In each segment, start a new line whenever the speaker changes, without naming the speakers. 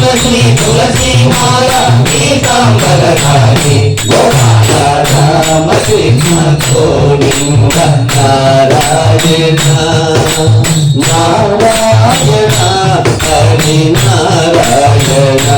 తులసి తులసి మాల పీతాంబర ధారి గోపాల రామ కృష్ణ గోవింద నారాయణ నారాయణ హరి నారాయణ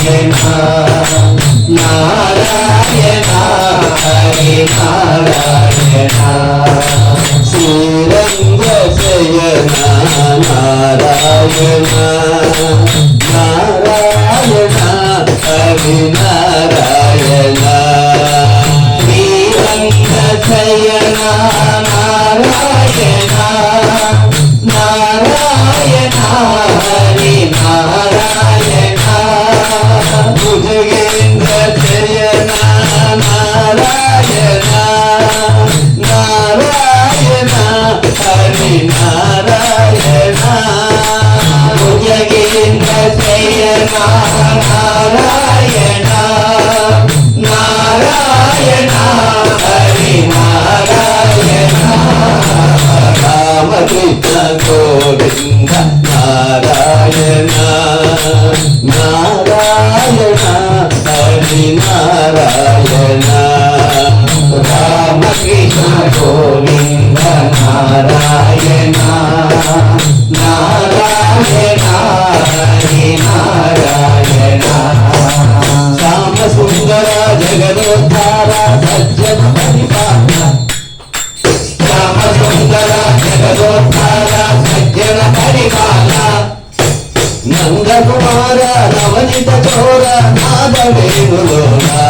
నారాయణ నారాయణ హరి నారాయణ శ్రీరంగ శయన నారాయణ నారాయణ గోవింద నారాయణ నారాయణ హరి నారాయణ రామకృష్ణ గోవింద వేణులోనా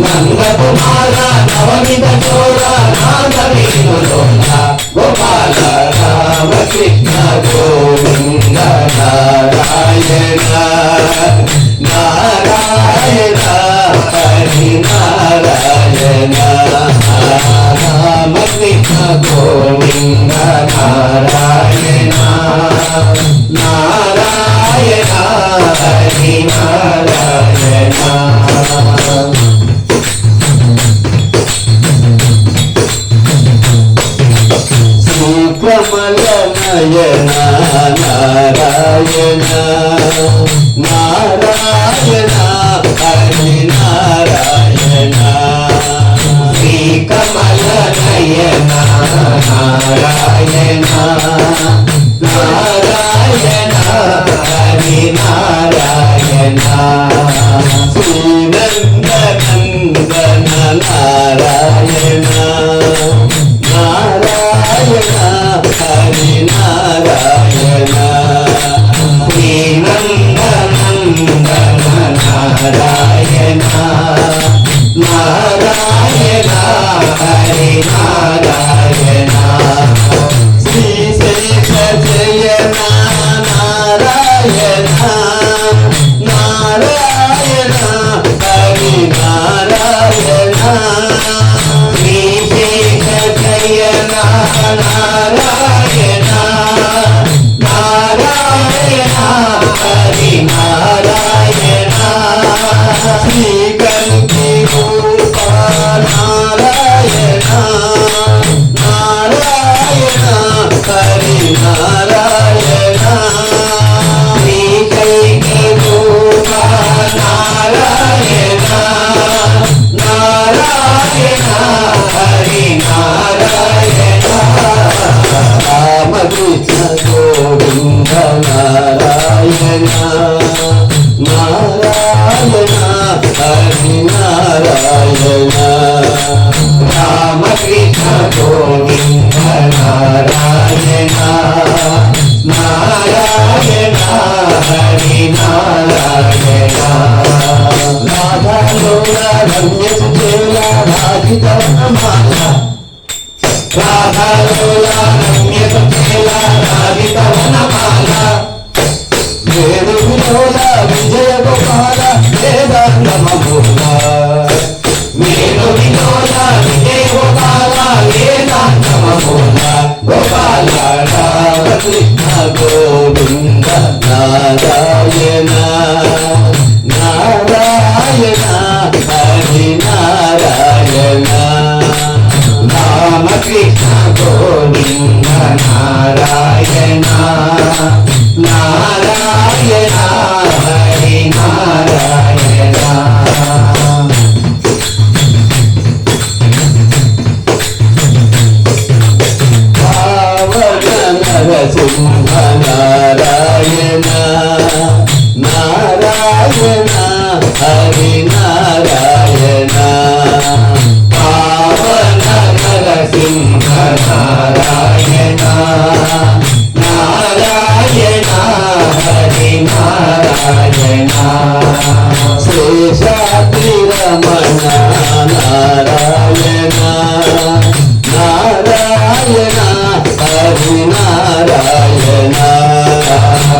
నందకు మాల నవమిత చోర నాద వేణులోనా గోపాల రామకృష్ణ గోవింద నారాయణ నారాయణ హరి నారాయణ రామకృష్ణ గోవింద నారాయణ
لا لا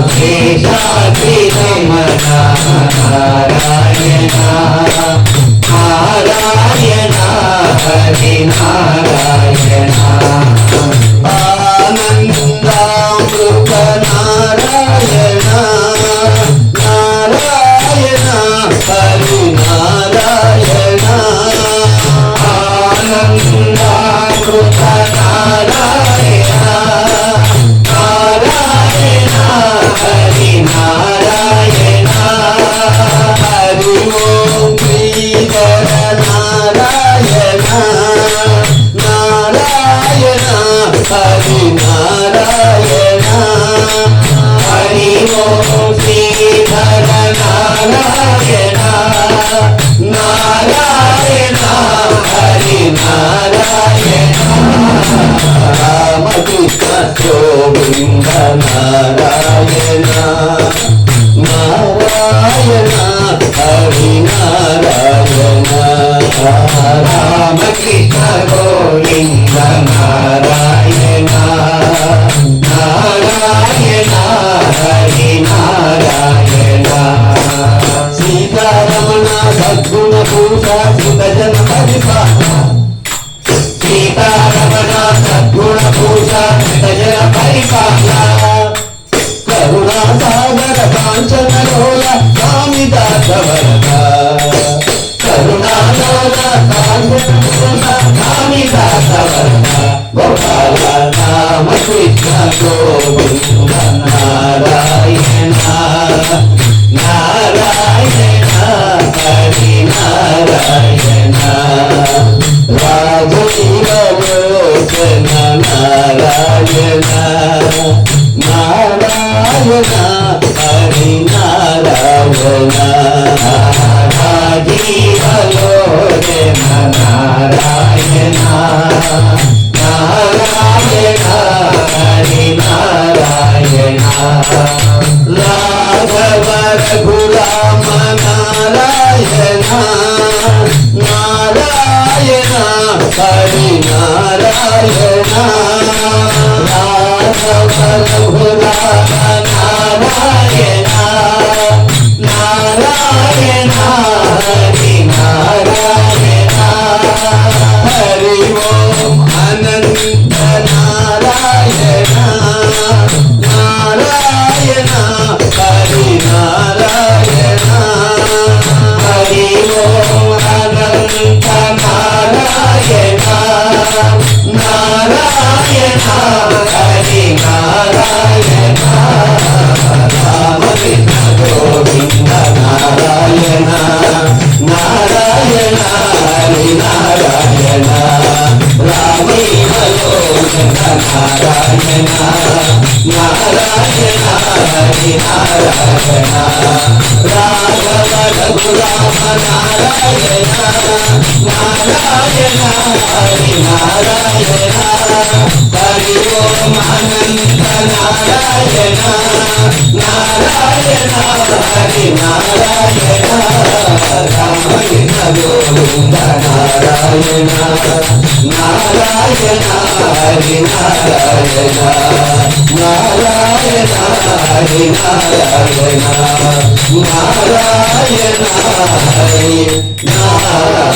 देशाति नारायणा नारायणा हरि
नारायणा। గోవింద నారాయణ నారాయణ హరి నారాయణ
రామ
కృష్ణ గోవింద నారాయణ. go నారాయణ
నారాయణ హరి నారాయణ
రాఘవ రఘురామ నారాయణ నారాయణ హరి నారాయణ
హరి
ఓం అనంత నారాయణ నారాయణ హరి నారాయణ నారాయణ నారాయణ హరి నారాయణ నారాయణ హరి నారాయణ నారాయణ హరి నారాయణ.